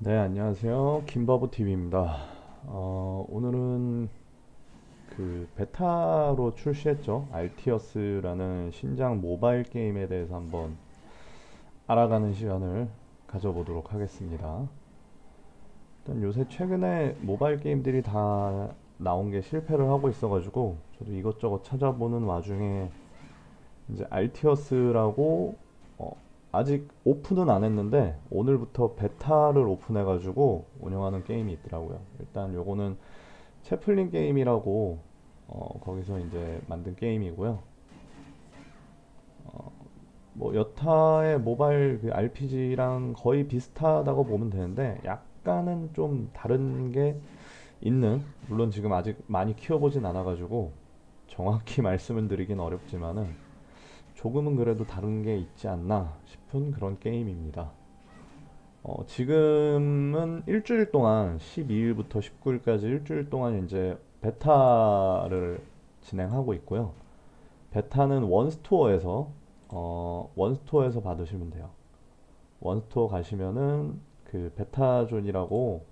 네, 안녕하세요. 김바보TV입니다. 어, 오늘은 그 베타로 출시했죠. 알티어스라는 신작 모바일 게임에 대해서 한번 알아가는 시간을 가져보도록 하겠습니다. 일단 요새 최근에 모바일 게임들이 다 나온 게 실패를 하고 있어가지고 저도 이것저것 찾아보는 와중에 이제 알티어스라고 어, 아직 오픈은 안 했는데 오늘부터 베타를 오픈해 가지고 운영하는 게임이 있더라고요. 일단 요거는 채플린 게임이라고 어, 거기서 이제 만든 게임이고요. 뭐 여타의 모바일 그 RPG랑 거의 비슷하다고 보면 되는데 약간은 좀 다른 게 있는 물론 지금 아직 많이 키워보진 않아가지고 정확히 말씀을 드리긴 어렵지만은 조금은 그래도 다른 게 있지 않나 싶은 그런 게임입니다. 어, 지금은 일주일 동안 12일부터 19일까지 일주일 동안 이제 베타를 진행하고 있고요. 베타는 원스토어에서 어, 원스토어에서 받으시면 돼요. 원스토어 가시면은 그 베타존이라고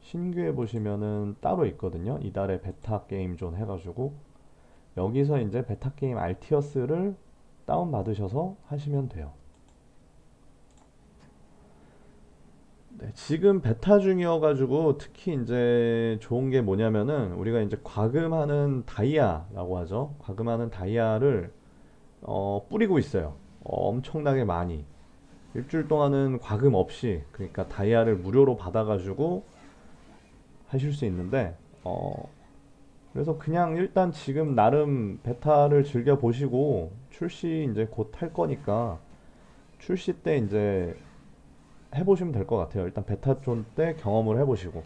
신규에 보시면은 따로 있거든요. 이달에 베타 게임 존 해가지고 여기서 이제 베타 게임 알티어스를 다운 받으셔서 하시면 돼요. 네, 지금 베타 중이어가지고 특히 이제 좋은 게 뭐냐면은 우리가 이제 과금하는 다이아라고 하죠. 과금하는 다이아를 어, 뿌리고 있어요. 어, 엄청나게 많이. 일주일 동안은 과금 없이 그러니까 다이아를 무료로 받아가지고 하실 수 있는데 어, 그래서 그냥 일단 지금 나름 베타를 즐겨 보시고 출시 이제 곧 할 거니까 출시 때 이제 해보시면 될 것 같아요. 일단 베타존 때 경험을 해보시고.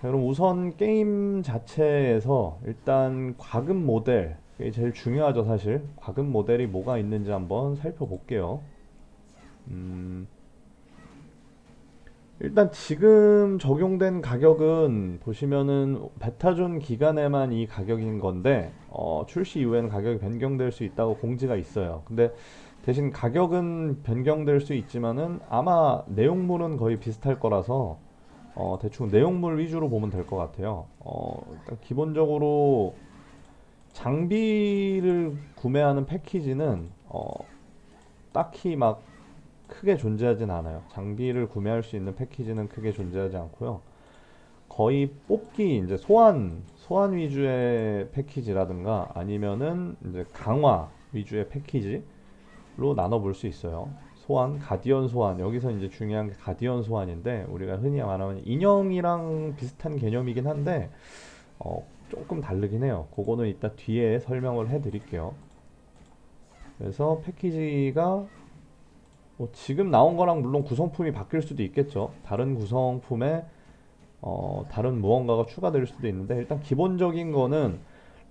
자, 그럼 우선 게임 자체에서 일단 과금 모델, 이게 제일 중요하죠, 사실. 과금 모델이 뭐가 있는지 한번 살펴볼게요. 음, 일단 지금 적용된 가격은 보시면은 베타존 기간에만 이 가격인 건데, 어, 출시 이후에는 가격이 변경될 수 있다고 공지가 있어요. 근데 대신 가격은 변경될 수 있지만은 아마 내용물은 거의 비슷할 거라서 어, 대충 내용물 위주로 보면 될 것 같아요. 어, 일단 기본적으로 장비를 구매하는 패키지는 어, 딱히 막 크게 존재하진 않아요. 장비를 구매할 수 있는 패키지는 크게 존재하지 않고요. 거의 뽑기 이제 소환 소환 위주의 패키지라든가 아니면은 이제 강화 위주의 패키지로 나눠 볼 수 있어요. 소환, 가디언 소환. 여기서 이제 중요한 게 가디언 소환인데 우리가 흔히 말하는 인형이랑 비슷한 개념이긴 한데 어, 조금 다르긴 해요. 그거는 이따 뒤에 설명을 해 드릴게요. 그래서 패키지가 뭐 지금 나온 거랑 물론 구성품이 바뀔 수도 있겠죠. 다른 구성품에 어, 다른 무언가가 추가될 수도 있는데 일단 기본적인 거는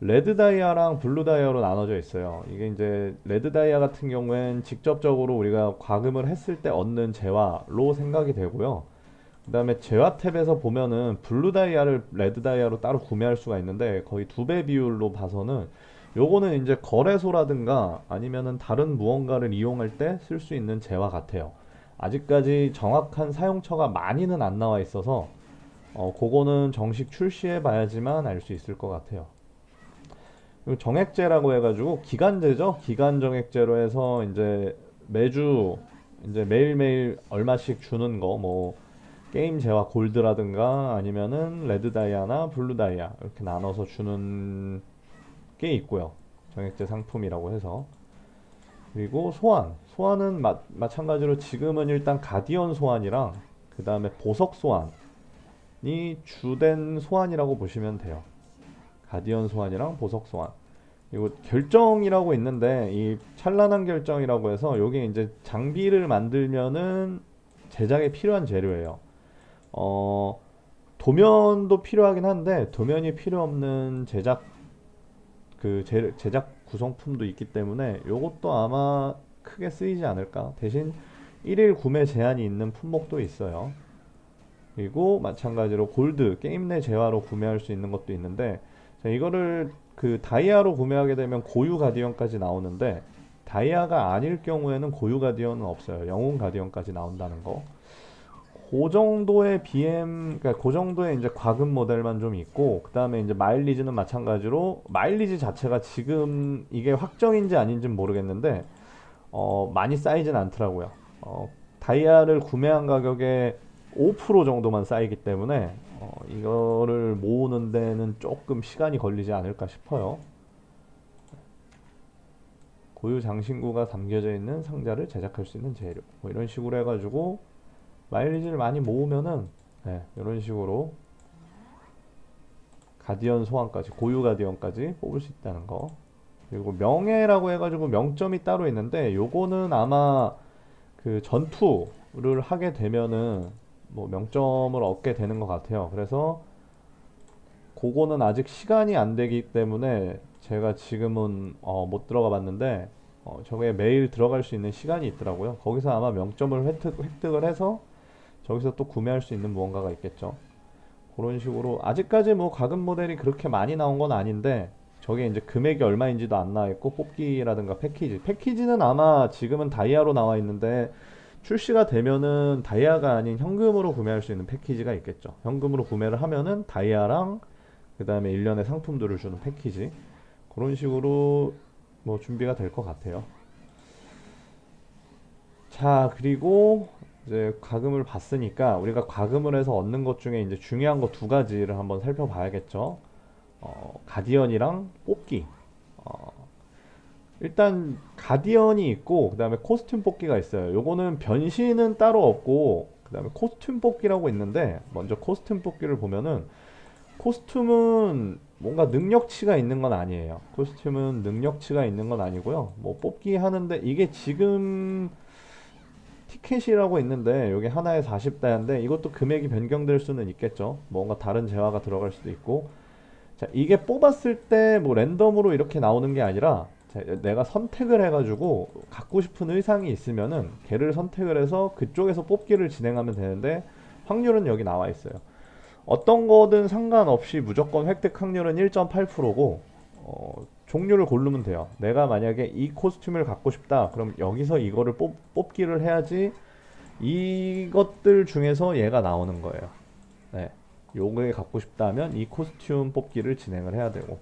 레드 다이아랑 블루 다이아로 나눠져 있어요. 이게 이제 레드 다이아 같은 경우엔 직접적으로 우리가 과금을 했을 때 얻는 재화로 생각이 되고요. 그 다음에 재화 탭에서 보면은 블루 다이아를 레드 다이아로 따로 구매할 수가 있는데 거의 두 배 비율로 봐서는 요거는 이제 거래소라든가 아니면은 다른 무언가를 이용할 때 쓸 수 있는 재화 같아요. 아직까지 정확한 사용처가 많이는 안 나와 있어서 어, 그거는 정식 출시해 봐야지만 알 수 있을 것 같아요. 정액제라고 해가지고 기간제죠. 기간 정액제로 해서 이제 매주 이제 매일매일 얼마씩 주는 거, 뭐 게임 재화 골드라든가 아니면은 레드 다이아나 블루 다이아 이렇게 나눠서 주는 게 있고요. 정액제 상품이라고 해서 그리고 소환, 소환은 마, 마찬가지로 지금은 일단 가디언 소환이랑 그 다음에 보석 소환이 주된 소환이라고 보시면 돼요. 가디언 소환이랑 보석 소환. 그리고 결정이라고 있는데 이 찬란한 결정이라고 해서 요게 이제 장비를 만들면은 제작에 필요한 재료예요. 어, 도면도 필요하긴 한데 도면이 필요 없는 제작 그 제, 제작 구성품도 있기 때문에 요것도 아마 크게 쓰이지 않을까. 대신 일일 구매 제한이 있는 품목도 있어요. 그리고 마찬가지로 골드 게임 내 재화로 구매할 수 있는 것도 있는데 자, 이거를 그 다이아로 구매하게 되면 고유 가디언까지 나오는데 다이아가 아닐 경우에는 고유 가디언은 없어요. 영웅 가디언까지 나온다는 거. 그 정도의 BM, 그러니까 그 정도의 이제 과금 모델만 좀 있고, 그 다음에 이제 마일리지는 마찬가지로, 마일리지 자체가 지금 이게 확정인지 아닌지는 모르겠는데, 어, 많이 쌓이진 않더라고요. 어, 다이아를 구매한 가격에 5% 정도만 쌓이기 때문에, 어, 이거를 모으는 데는 조금 시간이 걸리지 않을까 싶어요. 고유 장신구가 담겨져 있는 상자를 제작할 수 있는 재료. 뭐 이런 식으로 해가지고, 마일리지를 많이 모으면은 네, 이런 식으로 가디언 소환까지 고유 가디언까지 뽑을 수 있다는 거. 그리고 명예라고 해가지고 명점이 따로 있는데 요거는 아마 그 전투를 하게 되면은 뭐 명점을 얻게 되는 것 같아요. 그래서 그거는 아직 시간이 안 되기 때문에 제가 지금은 어, 못 들어가 봤는데 어, 저게 매일 들어갈 수 있는 시간이 있더라고요. 거기서 아마 명점을 획득, 획득을 해서 저기서 또 구매할 수 있는 무언가가 있겠죠. 그런 식으로 아직까지 뭐 가금 모델이 그렇게 많이 나온 건 아닌데 저게 이제 금액이 얼마인지도 안 나와 있고 뽑기라든가 패키지 패키지는 아마 지금은 다이아로 나와 있는데 출시가 되면은 다이아가 아닌 현금으로 구매할 수 있는 패키지가 있겠죠. 현금으로 구매를 하면은 다이아랑 그 다음에 1년의 상품들을 주는 패키지 그런 식으로 뭐 준비가 될 것 같아요. 자, 그리고 이제 과금을 받으니까 우리가 과금을 해서 얻는 것 중에 이제 중요한 거 두 가지를 한번 살펴봐야겠죠. 어, 가디언이랑 뽑기. 어, 일단 가디언이 있고 그다음에 코스튬 뽑기가 있어요. 요거는 변신은 따로 없고 그다음에 코스튬 뽑기라고 있는데 먼저 코스튬 뽑기를 보면은 코스튬은 뭔가 능력치가 있는 건 아니에요. 코스튬은 능력치가 있는 건 아니고요. 뭐 뽑기 하는데 이게 지금 티켓이라고 있는데 여기 하나에 40다인데 이것도 금액이 변경될 수는 있겠죠. 뭔가 다른 재화가 들어갈 수도 있고. 자, 이게 뽑았을 때 뭐 랜덤으로 이렇게 나오는 게 아니라 자, 내가 선택을 해가지고 갖고 싶은 의상이 있으면은 걔를 선택을 해서 그쪽에서 뽑기를 진행하면 되는데 확률은 여기 나와 있어요. 어떤 거든 상관없이 무조건 획득 확률은 1.8%고 어, 종류를 고르면 돼요. 내가 만약에 이 코스튬을 갖고 싶다. 그럼 여기서 이거를 뽑, 뽑기를 해야지 이것들 중에서 얘가 나오는 거예요. 네. 요게 갖고 싶다 하면 이 코스튬 뽑기를 진행을 해야 되고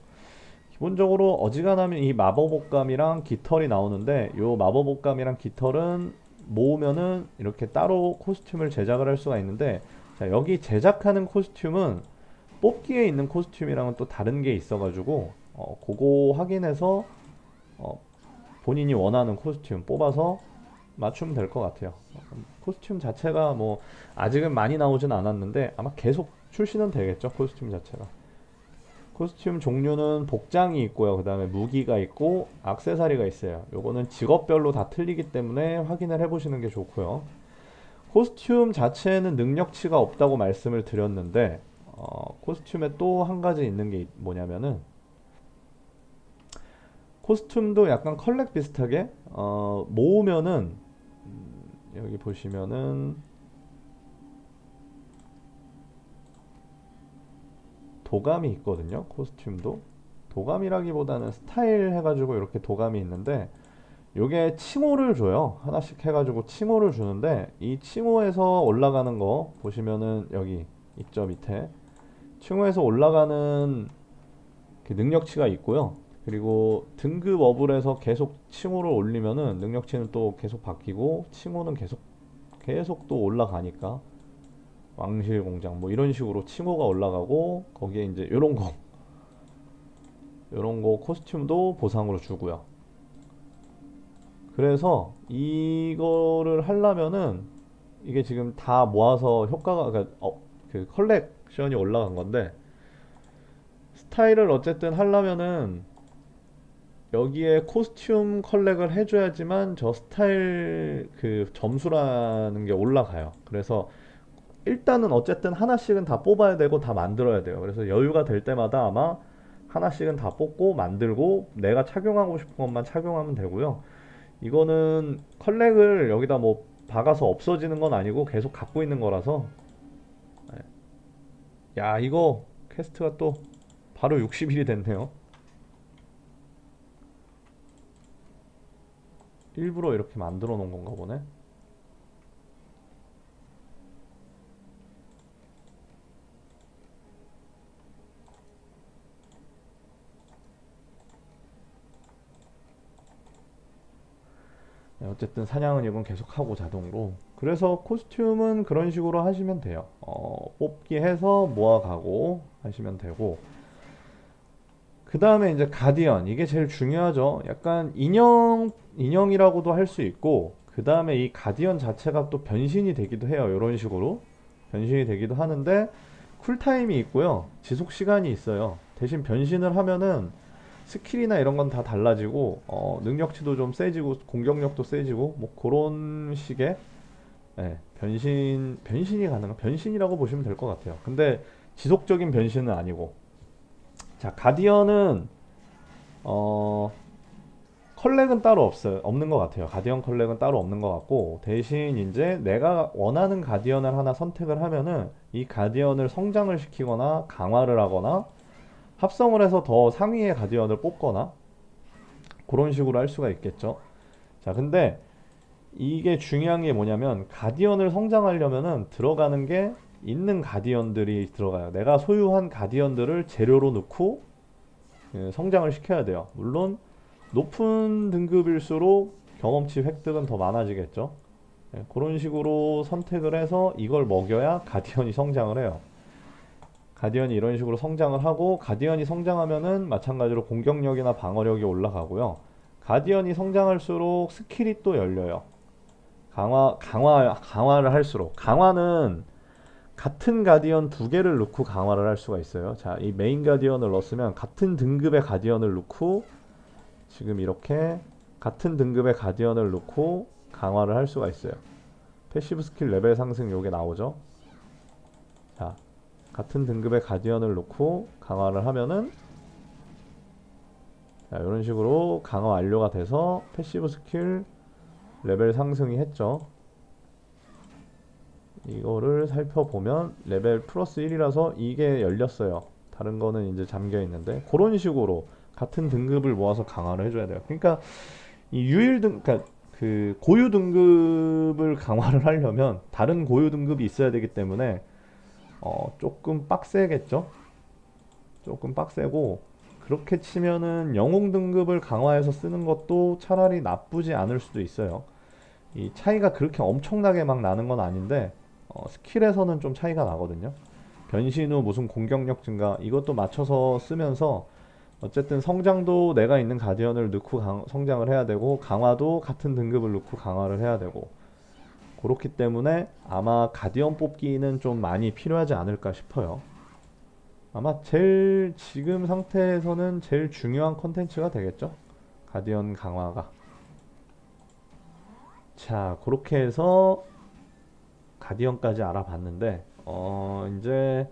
기본적으로 어지간하면 이 마법 옷감이랑 깃털이 나오는데 요 마법 옷감이랑 깃털은 모으면은 이렇게 따로 코스튬을 제작을 할 수가 있는데 자, 여기 제작하는 코스튬은 뽑기에 있는 코스튬이랑은 또 다른 게 있어가지고 어, 그거 확인해서 어, 본인이 원하는 코스튬 뽑아서 맞추면 될 것 같아요. 코스튬 자체가 뭐 아직은 많이 나오진 않았는데 아마 계속 출시는 되겠죠. 코스튬 자체가. 코스튬 종류는 복장이 있고요. 그 다음에 무기가 있고 악세사리가 있어요. 요거는 직업별로 다 틀리기 때문에 확인을 해보시는 게 좋고요. 코스튬 자체는 능력치가 없다고 말씀을 드렸는데 어, 코스튬에 또 한 가지 있는 게 뭐냐면은 코스튬도 약간 컬렉 비슷하게 어, 모으면은 음, 여기 보시면은 도감이 있거든요. 코스튬도 도감이라기보다는 스타일 해가지고 이렇게 도감이 있는데 요게 칭호를 줘요. 하나씩 해가지고 칭호를 주는데 이 칭호에서 올라가는 거 보시면은 여기 있죠 밑에 칭호에서 올라가는 그 능력치가 있고요. 그리고 등급 업을 해서 계속 칭호를 올리면은 능력치는 또 계속 바뀌고 칭호는 계속 계속 또 올라가니까 왕실 공장 뭐 이런 식으로 칭호가 올라가고 거기에 이제 요런 거 요런 거 코스튬도 보상으로 주고요. 그래서 이거를 하려면은 이게 지금 다 모아서 효과가 그러니까 어, 그 컬렉션이 올라간 건데 스타일을 어쨌든 하려면은 여기에 코스튬 컬렉을 해줘야지만 저 스타일 그 점수라는 게 올라가요. 그래서 일단은 어쨌든 하나씩은 다 뽑아야 되고 다 만들어야 돼요. 그래서 여유가 될 때마다 아마 하나씩은 다 뽑고 만들고 내가 착용하고 싶은 것만 착용하면 되고요. 이거는 컬렉을 여기다 뭐 박아서 없어지는 건 아니고 계속 갖고 있는 거라서 네. 야 이거 퀘스트가 또 바로 60일이 됐네요. 일부러 이렇게 만들어 놓은 건가 보네. 네, 어쨌든 사냥은 이건 계속하고 자동으로. 그래서 코스튬은 그런 식으로 하시면 돼요. 어, 뽑기 해서 모아가고 하시면 되고. 그 다음에 이제 가디언 이게 제일 중요하죠. 약간 인형 인형이라고도 할 수 있고 그 다음에 이 가디언 자체가 또 변신이 되기도 해요. 이런 식으로 변신이 되기도 하는데 쿨타임이 있고요. 지속 시간이 있어요. 대신 변신을 하면은 스킬이나 이런 건 다 달라지고 어, 능력치도 좀 세지고 공격력도 세지고 뭐 그런 식의 예, 변신 변신이 가능한 변신이라고 보시면 될 것 같아요. 근데 지속적인 변신은 아니고 자 가디언은 어 컬렉은 따로 없어요 없는 것 같아요. 가디언 컬렉은 따로 없는 것 같고 대신 이제 내가 원하는 가디언을 하나 선택을 하면은 이 가디언을 성장을 시키거나 강화를 하거나 합성을 해서 더 상위의 가디언을 뽑거나 그런 식으로 할 수가 있겠죠. 자, 근데 이게 중요한 게 뭐냐면 가디언을 성장하려면은 들어가는 게 있는 가디언들이 들어가요. 내가 소유한 가디언들을 재료로 넣고 예, 성장을 시켜야 돼요. 물론 높은 등급일수록 경험치 획득은 더 많아지겠죠. 예, 그런 식으로 선택을 해서 이걸 먹여야 가디언이 성장을 해요. 가디언이 이런 식으로 성장을 하고 가디언이 성장하면은 마찬가지로 공격력이나 방어력이 올라가고요. 가디언이 성장할수록 스킬이 또 열려요. 강화 강화 강화를 할수록 강화는 같은 가디언 두 개를 넣고 강화를 할 수가 있어요. 자, 이 메인 가디언을 넣었으면 같은 등급의 가디언을 넣고 지금 이렇게 같은 등급의 가디언을 넣고 강화를 할 수가 있어요. 패시브 스킬 레벨 상승 요게 나오죠. 자, 같은 등급의 가디언을 놓고 강화를 하면은 자, 이런 식으로 강화 완료가 돼서 패시브 스킬 레벨 상승이 했죠. 이거를 살펴보면 레벨 플러스 1이라서 이게 열렸어요. 다른 거는 이제 잠겨 있는데 그런 식으로 같은 등급을 모아서 강화를 해줘야 돼요. 그러니까 이 유일 등, 그러니까 그 고유 등급을 강화를 하려면 다른 고유 등급이 있어야 되기 때문에 어, 조금 빡세겠죠? 조금 빡세고 그렇게 치면은 영웅 등급을 강화해서 쓰는 것도 차라리 나쁘지 않을 수도 있어요. 이 차이가 그렇게 엄청나게 막 나는 건 아닌데 어, 스킬에서는 좀 차이가 나거든요. 변신 후 무슨 공격력 증가 이것도 맞춰서 쓰면서 어쨌든 성장도 내가 있는 가디언을 넣고 강- 성장을 해야 되고 강화도 같은 등급을 넣고 강화를 해야 되고 그렇기 때문에 아마 가디언 뽑기는 좀 많이 필요하지 않을까 싶어요. 아마 제일 지금 상태에서는 제일 중요한 컨텐츠가 되겠죠. 가디언 강화가. 자, 그렇게 해서 가디언까지 알아봤는데, 어, 이제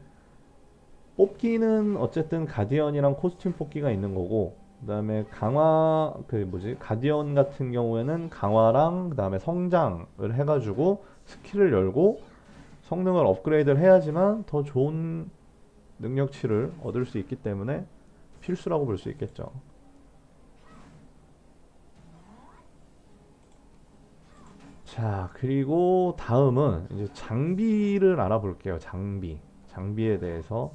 뽑기는 어쨌든 가디언이랑 코스튬 뽑기가 있는 거고, 그 다음에 강화 그 뭐지 가디언 같은 경우에는 강화랑 그 다음에 성장을 해가지고 스킬을 열고 성능을 업그레이드를 해야지만 더 좋은 능력치를 얻을 수 있기 때문에 필수라고 볼 수 있겠죠. 자, 그리고 다음은 이제 장비를 알아볼게요. 장비. 장비에 대해서.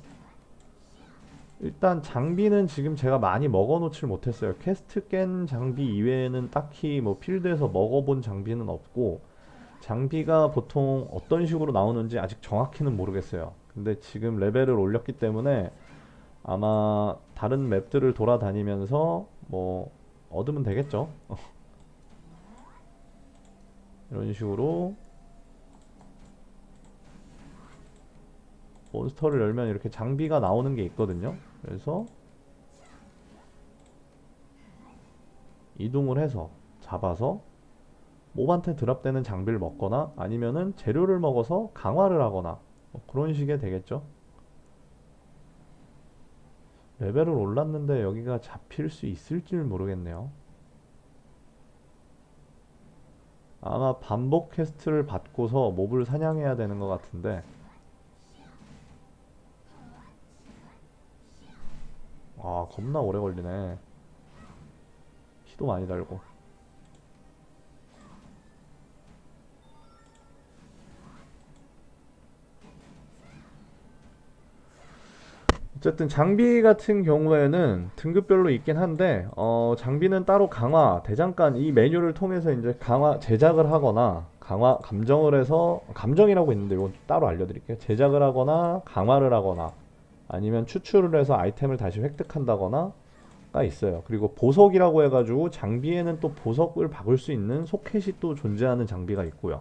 일단 장비는 지금 제가 많이 먹어놓질 못했어요. 퀘스트 깬 장비 이외에는 딱히 뭐 필드에서 먹어본 장비는 없고 장비가 보통 어떤 식으로 나오는지 아직 정확히는 모르겠어요. 근데 지금 레벨을 올렸기 때문에 아마 다른 맵들을 돌아다니면서 뭐 얻으면 되겠죠. 이런 식으로 몬스터를 열면 이렇게 장비가 나오는 게 있거든요. 그래서 이동을 해서 잡아서 몹한테 드랍되는 장비를 먹거나 아니면은 재료를 먹어서 강화를 하거나 뭐 그런 식의 되겠죠. 레벨을 올랐는데 여기가 잡힐 수 있을지 모르겠네요. 아마 반복 퀘스트를 받고서 몹을 사냥해야 되는 것 같은데. 아 겁나 오래 걸리네. 피도 많이 달고 어쨌든 장비 같은 경우에는 등급별로 있긴 한데 어, 장비는 따로 강화, 대장간 이 메뉴를 통해서 이제 강화 제작을 하거나 강화 감정을 해서 감정이라고 있는데 이건 따로 알려드릴게요. 제작을 하거나 강화를 하거나 아니면 추출을 해서 아이템을 다시 획득한다거나 가 있어요. 그리고 보석이라고 해가지고 장비에는 또 보석을 박을 수 있는 소켓이 또 존재하는 장비가 있고요.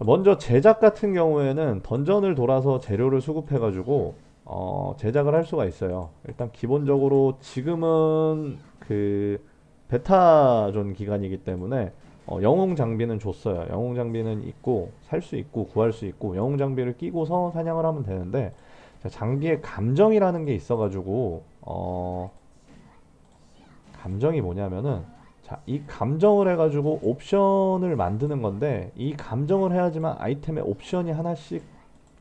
먼저 제작 같은 경우에는 던전을 돌아서 재료를 수급해가지고 어, 제작을 할 수가 있어요. 일단 기본적으로 지금은 그 베타존 기간이기 때문에 어, 영웅 장비는 줬어요. 영웅 장비는 있고 살 수 있고 구할 수 있고 영웅 장비를 끼고서 사냥을 하면 되는데 자, 장비에 감정이라는 게 있어가지고 어, 감정이 뭐냐면은 자, 이 감정을 해가지고 옵션을 만드는 건데 이 감정을 해야지만 아이템에 옵션이 하나씩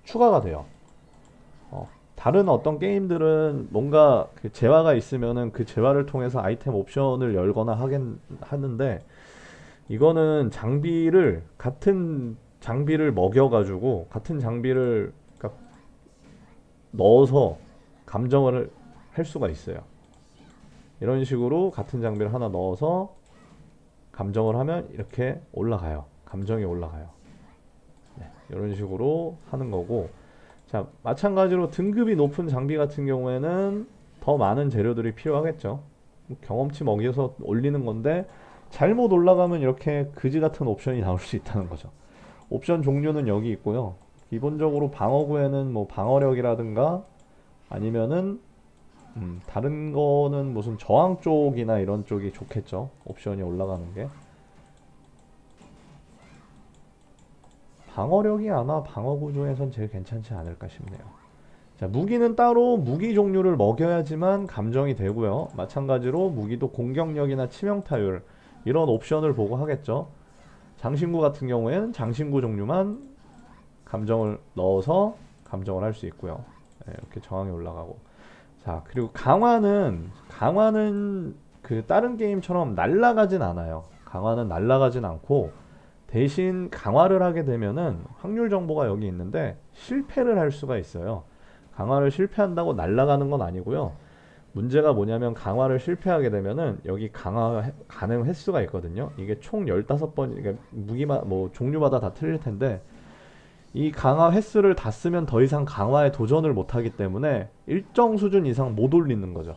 추가가 돼요. 어, 다른 어떤 게임들은 뭔가 그 재화가 있으면은 그 재화를 통해서 아이템 옵션을 열거나 하긴 하는데 이거는 장비를 같은 장비를 먹여가지고 같은 장비를 그러니까 넣어서 감정을 할 수가 있어요. 이런 식으로 같은 장비를 하나 넣어서 감정을 하면 이렇게 올라가요. 감정이 올라가요. 네, 이런 식으로 하는 거고. 자, 마찬가지로 등급이 높은 장비 같은 경우에는 더 많은 재료들이 필요하겠죠. 뭐 경험치 먹여서 올리는 건데 잘못 올라가면 이렇게 그지 같은 옵션이 나올 수 있다는 거죠. 옵션 종류는 여기 있고요. 기본적으로 방어구에는 뭐 방어력이라든가 아니면은 음, 다른 거는 무슨 저항 쪽이나 이런 쪽이 좋겠죠. 옵션이 올라가는 게. 방어력이 아마 방어구 중에선 제일 괜찮지 않을까 싶네요. 자, 무기는 따로 무기 종류를 먹여야지만 감정이 되고요. 마찬가지로 무기도 공격력이나 치명타율 이런 옵션을 보고 하겠죠. 장신구 같은 경우에는 장신구 종류만 감정을 넣어서 감정을 할 수 있고요. 네, 이렇게 저항이 올라가고. 자, 그리고 강화는 강화는 그 다른 게임처럼 날아가진 않아요. 강화는 날아가진 않고 대신 강화를 하게 되면은 확률 정보가 여기 있는데 실패를 할 수가 있어요. 강화를 실패한다고 날아가는 건 아니고요. 문제가 뭐냐면 강화를 실패하게 되면은 여기 강화 해- 가능 횟수가 있거든요. 이게 총 15번, 그러니까 무기마, 뭐 종류마다 다 틀릴 텐데 이 강화 횟수를 다 쓰면 더 이상 강화에 도전을 못 하기 때문에 일정 수준 이상 못 올리는 거죠.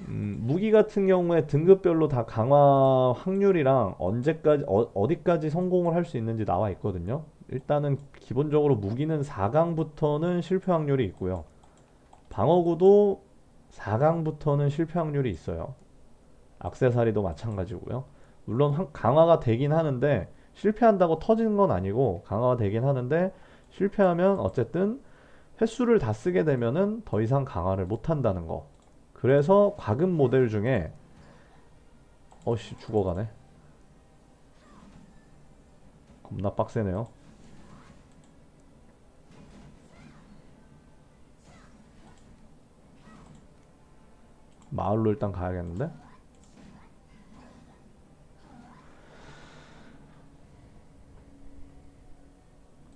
음, 무기 같은 경우에 등급별로 다 강화 확률이랑 언제까지 어, 디까지 성공을 할 수 있는지 나와 있거든요. 일단은 기본적으로 무기는 4강부터는 실패 확률이 있고요. 방어구도 4강부터는 실패 확률이 있어요. 악세사리도 마찬가지고요. 물론 한- 강화가 되긴 하는데 실패한다고 터지는 건 아니고 강화가 되긴 하는데 실패하면 어쨌든 횟수를 다 쓰게 되면은 더 이상 강화를 못 한다는 거. 그래서 과금 모델 중에 어씨 죽어가네. 겁나 빡세네요. 마을로 일단 가야겠는데?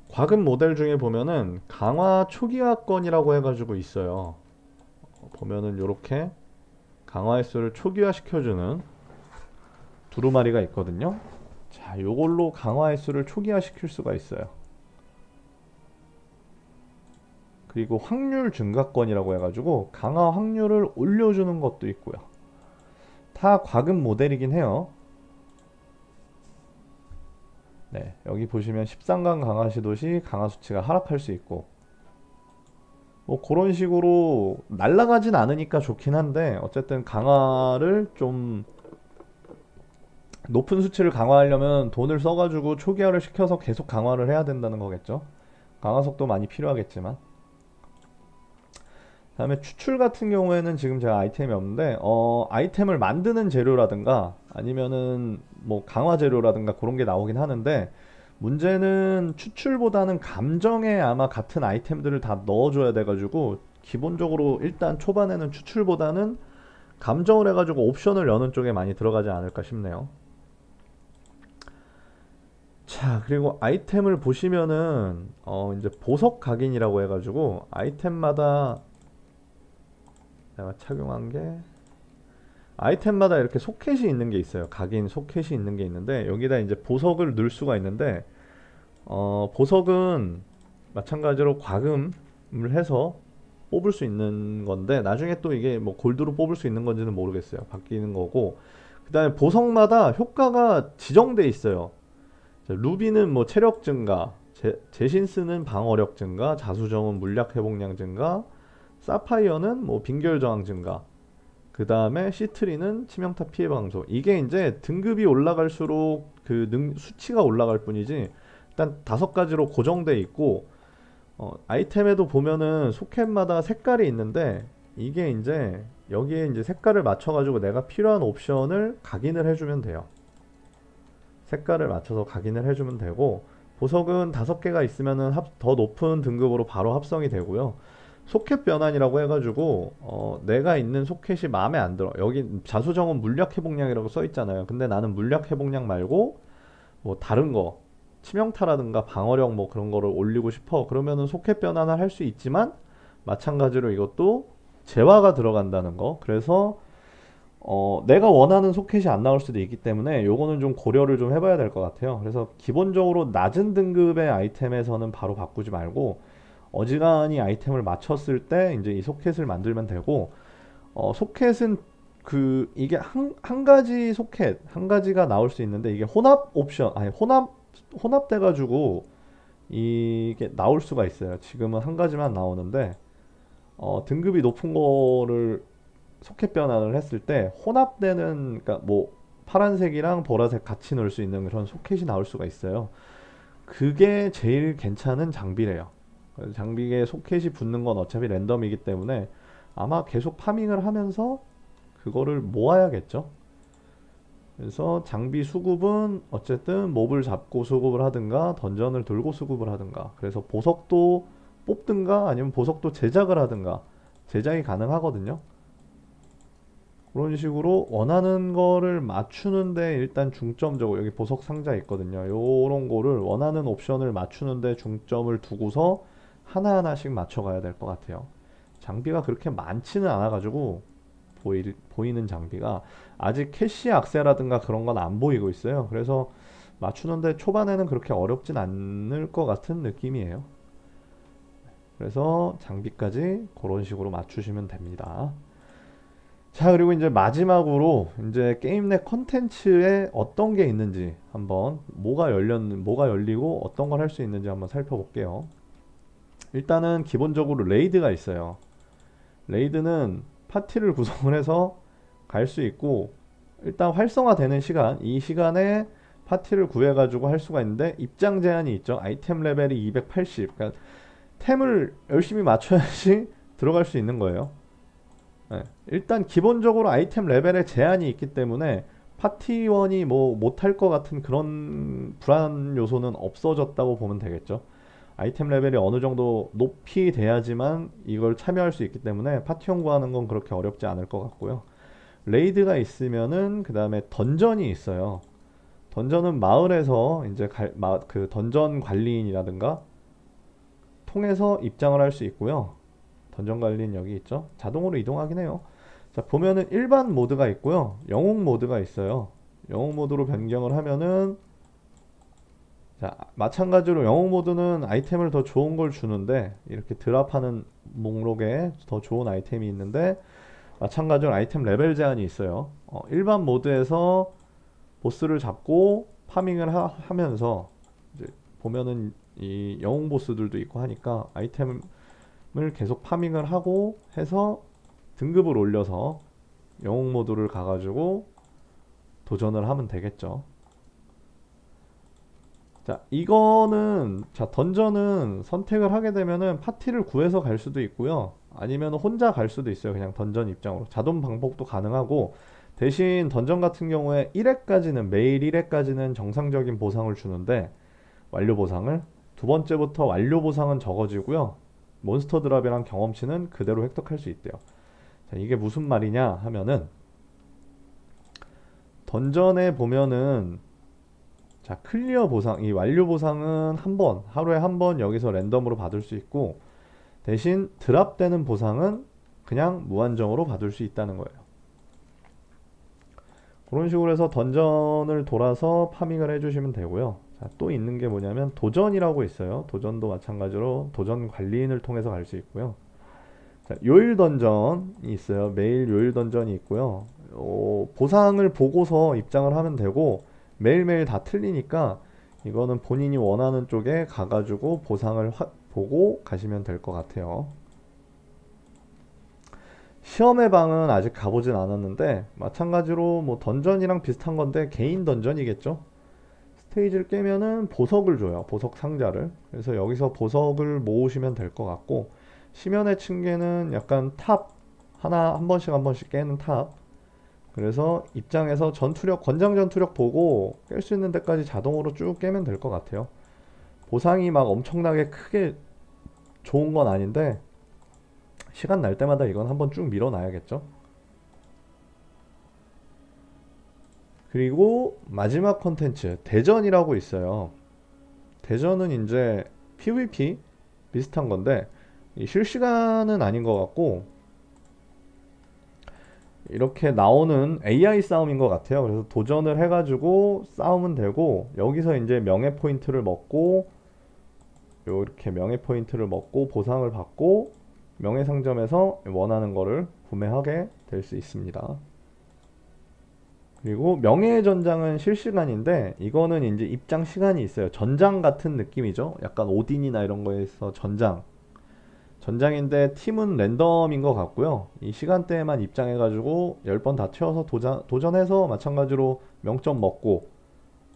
과금 모델 중에 보면은 강화 초기화권이라고 해가지고 있어요. 어, 보면은 요렇게 강화 횟수를 초기화 시켜주는 두루마리가 있거든요. 자, 요걸로 강화 횟수를 초기화 시킬 수가 있어요. 그리고 확률 증가권이라고 해가지고 강화 확률을 올려주는 것도 있고요. 다 과금 모델이긴 해요. 네, 여기 보시면 13강 강화 시도 시 강화 수치가 하락할 수 있고 뭐 그런 식으로 날아가진 않으니까 좋긴 한데 어쨌든 강화를 좀 높은 수치를 강화하려면 돈을 써가지고 초기화를 시켜서 계속 강화를 해야 된다는 거겠죠. 강화 속도 많이 필요하겠지만. 다음에 추출 같은 경우에는 지금 제가 아이템이 없는데 어 아이템을 만드는 재료라든가 아니면은 뭐 강화 재료라든가 그런 게 나오긴 하는데 문제는 추출보다는 감정에 아마 같은 아이템들을 다 넣어줘야 돼가지고 기본적으로 일단 초반에는 추출보다는 감정을 해가지고 옵션을 여는 쪽에 많이 들어가지 않을까 싶네요. 자, 자, 그리고 아이템을 보시면은 어 이제 보석 각인이라고 해가지고 아이템마다 내가 착용한 게 아이템마다 이렇게 소켓이 있는 게 있어요. 각인 소켓이 있는 게 있는데 여기다 이제 보석을 넣을 수가 있는데 어 보석은 마찬가지로 과금을 해서 뽑을 수 있는 건데 나중에 또 이게 뭐 골드로 뽑을 수 있는 건지는 모르겠어요. 바뀌는 거고 그다음에 보석마다 효과가 지정돼 있어요. 자, 루비는 뭐 체력 증가, 제, 제신스는 방어력 증가, 자수정은 물약 회복량 증가, 사파이어는 뭐 빈결 저항 증가. 그 다음에 시트리는 치명타 피해 방조. 이게 이제 등급이 올라갈수록 그 능, 수치가 올라갈 뿐이지 일단 다섯 가지로 고정돼 있고 어, 아이템에도 보면은 소켓마다 색깔이 있는데 이게 이제 여기에 이제 색깔을 맞춰가지고 내가 필요한 옵션을 각인을 해주면 돼요. 색깔을 맞춰서 각인을 해주면 되고 보석은 다섯 개가 있으면은 합- 더 높은 등급으로 바로 합성이 되고요. 소켓 변환이라고 해가지고 어, 내가 있는 소켓이 마음에 안 들어. 여기 자수정은 물약 회복량이라고 써 있잖아요. 근데 나는 물약 회복량 말고 뭐 다른 거 치명타라든가 방어력 뭐 그런 거를 올리고 싶어. 그러면은 소켓 변환을 할 수 있지만 마찬가지로 이것도 재화가 들어간다는 거. 그래서 어, 내가 원하는 소켓이 안 나올 수도 있기 때문에 요거는 좀 고려를 좀 해봐야 될 것 같아요. 그래서 기본적으로 낮은 등급의 아이템에서는 바로 바꾸지 말고 어지간히 아이템을 맞췄을 때 이제 이 소켓을 만들면 되고 어, 소켓은 그 이게 한, 한 가지 소켓 한 가지가 나올 수 있는데 이게 혼합 옵션 아니 혼합 혼합돼 가지고 이게 나올 수가 있어요. 지금은 한 가지만 나오는데 어, 등급이 높은 거를 소켓 변환을 했을 때 혼합되는 그러니까 뭐 파란색이랑 보라색 같이 넣을 수 있는 그런 소켓이 나올 수가 있어요. 그게 제일 괜찮은 장비래요. 장비에 소켓이 붙는 건 어차피 랜덤이기 때문에 아마 계속 파밍을 하면서 그거를 모아야겠죠. 그래서 장비 수급은 어쨌든 몹을 잡고 수급을 하든가 던전을 들고 수급을 하든가 그래서 보석도 뽑든가 아니면 보석도 제작을 하든가 제작이 가능하거든요. 그런 식으로 원하는 거를 맞추는데 일단 중점적으로 여기 보석 상자 있거든요. 요런 거를 원하는 옵션을 맞추는데 중점을 두고서 하나하나씩 맞춰 가야 될 것 같아요. 장비가 그렇게 많지는 않아 가지고 보이, 보이는 장비가 아직 캐시 악세라든가 그런 건 안 보이고 있어요. 그래서 맞추는데 초반에는 그렇게 어렵진 않을 것 같은 느낌이에요. 그래서 장비까지 그런 식으로 맞추시면 됩니다. 자, 그리고 이제 마지막으로 이제 게임 내 컨텐츠에 어떤 게 있는지 한번 뭐가 열렸 뭐가 열리고 어떤 걸 할 수 있는지 한번 살펴볼게요. 일단은 기본적으로 레이드가 있어요. 레이드는 파티를 구성을 해서 갈 수 있고 일단 활성화되는 시간, 이 시간에 파티를 구해가지고 할 수가 있는데 입장 제한이 있죠. 아이템 레벨이 280. 그러니까 템을 열심히 맞춰야지 들어갈 수 있는 거예요. 네. 일단 기본적으로 아이템 레벨에 제한이 있기 때문에 파티원이 뭐 못할 것 같은 그런 불안 요소는 없어졌다고 보면 되겠죠. 아이템 레벨이 어느 정도 높이 돼야지만 이걸 참여할 수 있기 때문에 파티원 구하는 건 그렇게 어렵지 않을 것 같고요. 레이드가 있으면은 그 다음에 던전이 있어요. 던전은 마을에서 이제 갈- 마- 그 던전 관리인이라든가 통해서 입장을 할 수 있고요. 던전 관리인 여기 있죠. 자동으로 이동하긴 해요. 자, 보면은 일반 모드가 있고요. 영웅 모드가 있어요. 영웅 모드로 변경을 하면은 자, 마찬가지로 영웅 모드는 아이템을 더 좋은 걸 주는데 이렇게 드랍하는 목록에 더 좋은 아이템이 있는데 마찬가지로 아이템 레벨 제한이 있어요. 어, 일반 모드에서 보스를 잡고 파밍을 하, 이제 보면은 이 영웅 보스들도 있고 하니까 아이템을 계속 파밍을 하고 해서 등급을 올려서 영웅 모드를 가가지고 도전을 하면 되겠죠. 자, 이거는 자, 던전은 선택을 하게 되면은 파티를 구해서 갈 수도 있고요. 아니면 혼자 갈 수도 있어요. 그냥 던전 입장으로. 자동 방법도 가능하고 대신 던전 같은 경우에 1회까지는 매일 1회까지는 정상적인 보상을 주는데 완료 보상을 두 번째부터 완료 보상은 적어지고요. 몬스터 드랍이랑 경험치는 그대로 획득할 수 있대요. 자, 이게 무슨 말이냐 하면은 던전에 보면은 자, 클리어 보상, 이 완료 보상은 한 번, 하루에 한 번 여기서 랜덤으로 받을 수 있고, 대신 드랍되는 보상은 그냥 무한정으로 받을 수 있다는 거예요. 그런 식으로 해서 던전을 돌아서 파밍을 해주시면 되고요. 자, 또 있는 게 뭐냐면 도전이라고 있어요. 도전도 마찬가지로 도전 관리인을 통해서 갈 수 있고요. 자, 요일 던전이 있어요. 매일 요일 던전이 있고요. 어, 보상을 보고서 입장을 하면 되고 매일매일 다 틀리니까 이거는 본인이 원하는 쪽에 가가지고 보상을 화- 보고 가시면 될 것 같아요. 시험의 방은 아직 가보진 않았는데 마찬가지로 뭐 던전이랑 비슷한 건데 개인 던전이겠죠. 스테이지를 깨면은 보석을 줘요. 보석 상자를. 그래서 여기서 보석을 모으시면 될 것 같고 심연의 층계는 약간 탑 하나 한 번씩 한 번씩 깨는 탑. 그래서 입장에서 전투력 권장 전투력 보고 깰 수 있는 데까지 자동으로 쭉 깨면 될 것 같아요. 보상이 막 엄청나게 크게 좋은 건 아닌데 시간 날 때마다 이건 한번 쭉 밀어놔야겠죠. 그리고 마지막 컨텐츠 대전이라고 있어요. 대전은 이제 PVP 비슷한 건데 이 실시간은 아닌 것 같고 이렇게 나오는 AI 싸움인 것 같아요. 그래서 도전을 해가지고 싸우면 되고 여기서 이제 명예 포인트를 먹고 이렇게 명예 포인트를 먹고 보상을 받고 명예 상점에서 원하는 거를 구매하게 될 수 있습니다. 그리고 명예의 전장은 실시간인데 이거는 이제 입장 시간이 있어요. 전장 같은 느낌이죠. 약간 오딘이나 이런 거에서 전장. 전장인데 팀은 랜덤인 것 같고요. 이 시간대에만 입장해가지고 10번 다 채워서 도전, 도전해서 마찬가지로 명점 먹고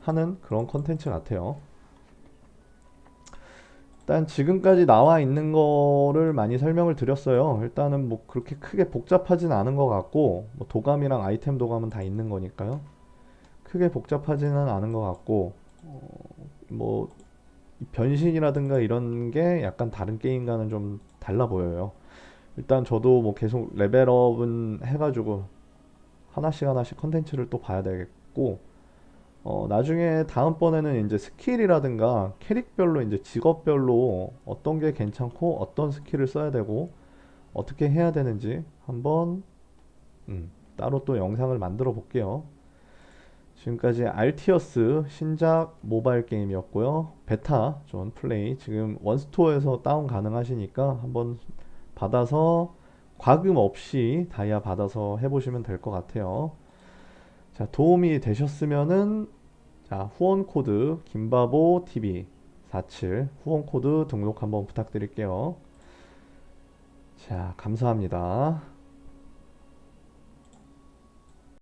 하는 그런 컨텐츠 같아요. 일단 지금까지 나와 있는 거를 많이 설명을 드렸어요. 일단은 뭐 그렇게 크게 복잡하진 않은 것 같고 뭐 도감이랑 아이템 도감은 다 있는 거니까요. 크게 복잡하지는 않은 것 같고 어, 뭐 변신이라든가 이런 게 약간 다른 게임과는 좀 달라 보여요. 일단 저도 뭐 계속 레벨업은 해가지고 하나씩 하나씩 컨텐츠를 또 봐야 되겠고 어, 나중에 다음번에는 이제 스킬이라든가 캐릭별로 이제 직업별로 어떤 게 괜찮고 어떤 스킬을 써야 되고 어떻게 해야 되는지 한번 음, 따로 또 영상을 만들어 볼게요. 지금까지 알티어스 신작 모바일 게임이었고요. 베타 존 플레이 지금 원스토어에서 다운 가능하시니까 한번 받아서 과금 없이 다이아 받아서 해보시면 될 것 같아요. 자, 도움이 되셨으면은 자, 후원 코드 김바보 TV 47 후원 코드 등록 한번 부탁드릴게요. 자, 감사합니다.